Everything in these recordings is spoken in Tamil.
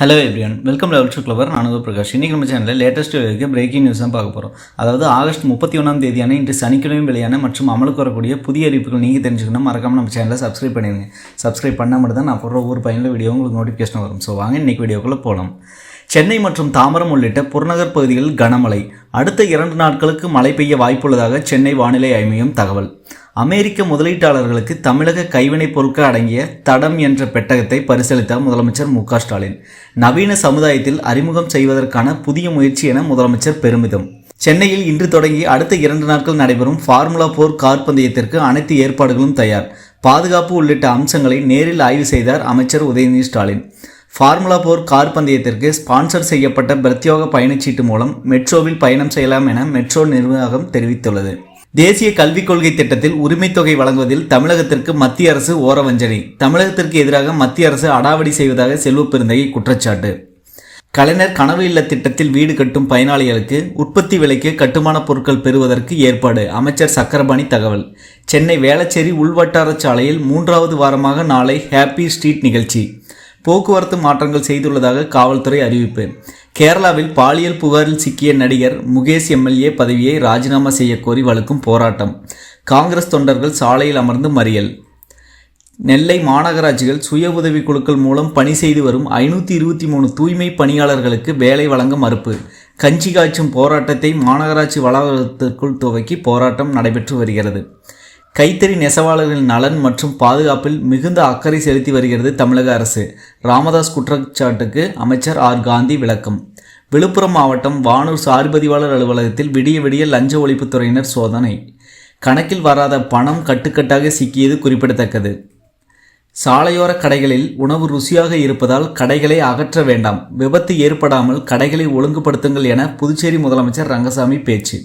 Hello everyone welcome level to clever நான் பிரகாஷ். இன்றைக்கி நம்ம சேனலில் லேட்டஸ்ட் இருக்க பிரேக்கிங் நியூஸ் தான் பார்க்க போகிறோம் அதாவது ஆகஸ்ட் முப்பத்தி ஒன்றாம் தேதியான இன்று சனிக்கிழமை வெளியான மற்றும் அமலுக்கு வரக்கூடிய புதிய அறிவிப்புகள் நீங்கள் தெரிஞ்சுக்கணும். மறக்காமல் நம்ம சேனலை சப்ஸ்கிரைப் பண்ணிடுங்க. சப்ஸ்கிரைப் பண்ணால் மட்டும் தான் நான் போடுற ஒவ்வொரு பயனில் வீடியோ உங்களுக்கு நோட்டிஃபிகேஷன் வரும். ஸோ வாங்க இன்றைக்கி வீடியோக்குள்ளே போகலாம் சென்னை மற்றும் தாம்பரம் உள்ளிட்ட புறநகர் பகுதிகளில் கனமழை. அடுத்த இரண்டு நாட்களுக்கு மழை பெய்ய வாய்ப்புள்ளதாக சென்னை வானிலை ஆய்வு தகவல். அமெரிக்க முதலீட்டாளர்களுக்கு தமிழக கைவினைப் பொருட்கள் அடங்கிய தடம் என்ற பெட்டகத்தை பரிசளித்தார் முதலமைச்சர் மு ஸ்டாலின். நவீன சமுதாயத்தில் அறிமுகம் செய்வதற்கான புதிய முயற்சி என முதலமைச்சர் பெருமிதம். சென்னையில் இன்று தொடங்கி அடுத்த இரண்டு நாட்கள் நடைபெறும் ஃபார்முலா போர் கார் பந்தயத்திற்கு அனைத்து ஏற்பாடுகளும் தயார். பாதுகாப்பு உள்ளிட்ட அம்சங்களை நேரில் ஆய்வு செய்தார் அமைச்சர் Udhayanidhi Stalin. Formula four car பந்தயத்திற்கு sponsor செய்யப்பட்ட பிரத்யோக பயணச்சீட்டு மூலம் மெட்ரோவில் பயணம் செய்யலாம் என மெட்ரோ நிர்வாகம் தெரிவித்துள்ளது. தேசிய கல்விக் கொள்கை திட்டத்தில் உரிமைத் தொகை வழங்குவதில் தமிழகத்திற்கு மத்திய அரசு ஓரவஞ்சனை. தமிழகத்திற்கு எதிராக மத்திய அரசு அடாவடி செய்வதாக செல்வப்பெருந்தகை குற்றச்சாட்டு. கலைஞர் கனவு இல்ல திட்டத்தில் வீடு கட்டும் பயனாளிகளுக்கு உற்பத்தி விலைக்கு கட்டுமான பொருட்கள் பெறுவதற்கு ஏற்பாடு அமைச்சர் சக்கரபாணி தகவல். சென்னை வேளச்சேரி உள்வட்டார சாலையில் மூன்றாவது வாரமாக நாளை ஹாப்பி ஸ்ட்ரீட் நிகழ்ச்சி. போக்குவரத்து மாற்றங்கள் செய்துள்ளதாக காவல்துறை அறிவிப்பு. கேரளாவில் பாலியல் புகாரில் சிக்கிய நடிகர் முகேஷ் எம்எல்ஏ பதவியை ராஜினாமா செய்யக்கோரி வலுக்கும் போராட்டம். காங்கிரஸ் தொண்டர்கள் சாலையில் அமர்ந்து மறியல். நெல்லை மாநகராட்சிகள் சுய உதவி குழுக்கள் மூலம் பணி செய்து வரும் ஐநூற்றி இருபத்தி மூணு தூய்மை பணியாளர்களுக்கு வேலை வழங்க மறுப்பு. கஞ்சி காய்ச்சும் போராட்டத்தை மாநகராட்சி வளாகத்திற்குள் துவக்கி போராட்டம் நடைபெற்று வருகிறது. கைத்தறி நெசவாளர்களின் நலன் மற்றும் பாதுகாப்பில் மிகுந்த அக்கறை செலுத்தி வருகிறது தமிழக அரசு. ராமதாஸ் குற்றச்சாட்டுக்கு அமைச்சர் ஆர். காந்தி விளக்கம். விழுப்புரம் மாவட்டம் வானூர் சார்பதிவாளர் அலுவலகத்தில் விடிய விடிய லஞ்ச ஒழிப்புத்துறையினர் சோதனை. கணக்கில் வராத பணம் கட்டுக்கட்டாக சிக்கியது குறிப்பிடத்தக்கது. சாலையோர கடைகளில் உணவு ருசியாக இருப்பதால் கடைகளை அகற்ற வேண்டாம். விபத்து ஏற்படாமல் கடைகளை ஒழுங்குபடுத்துங்கள் என புதுச்சேரி முதலமைச்சர் ரங்கசாமி பேச்சு.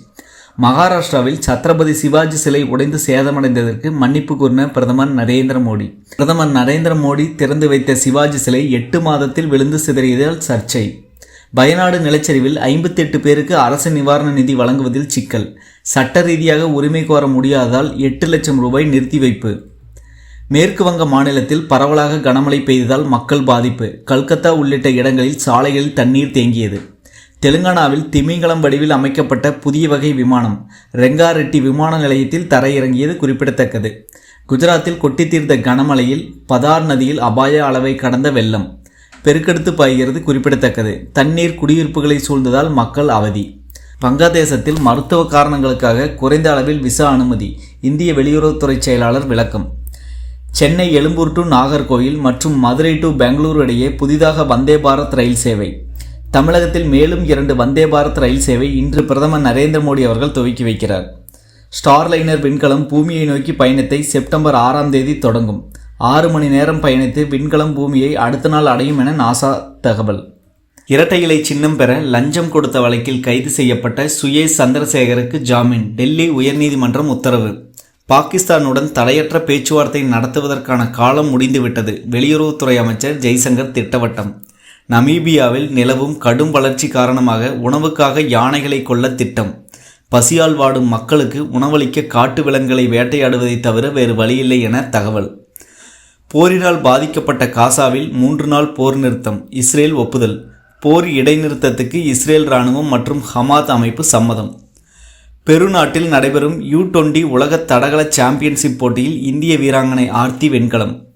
மகாராஷ்டிராவில் சத்ரபதி சிவாஜி சிலை உடைந்து சேதமடைந்ததற்கு மன்னிப்பு கூறின பிரதமர் நரேந்திர மோடி. பிரதமர் நரேந்திர மோடி திறந்து வைத்த சிவாஜி சிலை எட்டு மாதத்தில் விழுந்து சிதறியதால் சர்ச்சை. பயநாடு நிலச்சரிவில் ஐம்பத்தி எட்டு பேருக்கு அரசு நிவாரண நிதி வழங்குவதில் சிக்கல். சட்ட ரீதியாக உரிமை கோர முடியாததால் எட்டு லட்சம் ரூபாய் நிறுத்தி வைப்பு. மேற்கு வங்க மாநிலத்தில் பரவலாக கனமழை பெய்ததால் மக்கள் பாதிப்பு. கல்கத்தா உள்ளிட்ட இடங்களில் சாலைகளில் தண்ணீர் தேங்கியது. தெலுங்கானாவில் திமிங்கலம் வடிவில் அமைக்கப்பட்ட புதிய வகை விமானம் ரெங்காரெட்டி விமான நிலையத்தில் தரையிறங்கியது குறிப்பிடத்தக்கது. குஜராத்தில் கொட்டி தீர்ந்த கனமழையில் பதார் நதியில் அபாய அளவை கடந்த வெள்ளம். பெருக்கெடுத்து பாய்கிறது குறிப்பிடத்தக்கது. தண்ணீர் குடியிருப்புகளை சூழ்ந்ததால் மக்கள் அவதி. வங்காதேசத்தில் மருத்துவ காரணங்களுக்காக குறைந்த அளவில் விசா அனுமதி இந்திய வெளியுறவுத்துறை செயலாளர் விளக்கம். சென்னை எழும்பூர் டு நாகர்கோயில் மற்றும் மதுரை டு பெங்களூரு இடையே புதிதாக வந்தே பாரத் ரயில் சேவை. தமிழகத்தில் மேலும் இரண்டு வந்தே பாரத் ரயில் சேவை இன்று பிரதமர் நரேந்திர மோடி அவர்கள் துவக்கி வைக்கிறார். ஸ்டார்லைனர் விண்கலம் பூமியை நோக்கி பயணத்தை செப்டம்பர் ஆறாம் தேதி தொடங்கும். ஆறு மணி நேரம் பயணித்து விண்கலம் பூமியை அடுத்த நாள் அடையும் என நாசா தகவல். இரட்டை இலை சின்னம் பெற லஞ்சம் கொடுத்த வழக்கில் கைது செய்யப்பட்ட சுயேஷ் சந்திரசேகருக்கு ஜாமீன் டெல்லி உயர்நீதிமன்றம் உத்தரவு. பாகிஸ்தானுடன் தடையற்ற பேச்சுவார்த்தை நடத்துவதற்கான காலம் முடிந்துவிட்டது வெளியுறவுத்துறை அமைச்சர் ஜெய்சங்கர் திட்டவட்டம். நமீபியாவில் நிலவும் கடும் வளர்ச்சி காரணமாக உணவுக்காக யானைகளை கொல்ல திட்டம். பசியால் வாடும் மக்களுக்கு உணவளிக்க காட்டு விலங்குகளை வேட்டையாடுவதை தவிர வேறு வழியில்லை என தகவல். போரினால் பாதிக்கப்பட்ட காசாவில் மூன்று நாள் போர் நிறுத்தம் இஸ்ரேல் ஒப்புதல். போர் இடைநிறுத்தத்துக்கு இஸ்ரேல் இராணுவம் மற்றும் ஹமாத் அமைப்பு சம்மதம். பெருநாட்டில் நடைபெறும் யூ டுவெண்டி உலக தடகள சாம்பியன்ஷிப் போட்டியில் இந்திய வீராங்கனை ஆர்த்தி வெண்கலம்.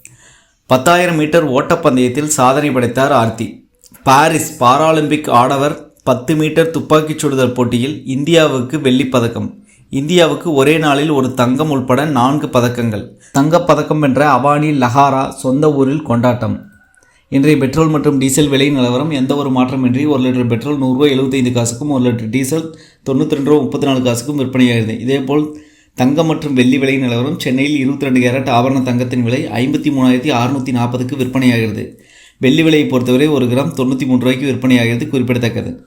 பத்தாயிரம் மீட்டர் ஓட்டப்பந்தயத்தில் சாதனை படைத்தார் ஆர்த்தி. பாரிஸ் பாராலிம்பிக் ஆடவர் பத்து மீட்டர் துப்பாக்கிச் சுடுதல் போட்டியில் இந்தியாவுக்கு வெள்ளிப் பதக்கம். இந்தியாவுக்கு ஒரே நாளில் ஒரு தங்கம் உள்பட நான்கு பதக்கங்கள். தங்கப்பதக்கம் வென்ற அவானி லஹாரா சொந்த ஊரில் கொண்டாட்டம். இன்றைய பெட்ரோல் மற்றும் டீசல் விலை நிலவரம் எந்த ஒரு மாற்றமின்றி ஒரு லிட்டர் பெட்ரோல் நூறுரூவா எழுபத்தைந்து காசுக்கும் ஒரு லிட்டர் டீசல் தொண்ணூற்றி ரெண்டு ரூபா முப்பத்தி நாலு காசுக்கும் விற்பனையாகிறது. இதேபோல் தங்கம் மற்றும் வெள்ளி விலை நிலவரம் சென்னையில் இருபத்தி ரெண்டு கேரட் ஆபரண தங்கத்தின் விலை ஐம்பத்தி மூணாயிரத்தி அறுநூற்றி நாற்பதுக்கு விற்பனையாகிறது. வெள்ளி விலையை பொறுத்தவரை ஒரு கிராம் தொண்ணூற்றி மூன்று ரூபாய்க்கு விற்பனையாகிறது குறிப்பிடத்தக்கது.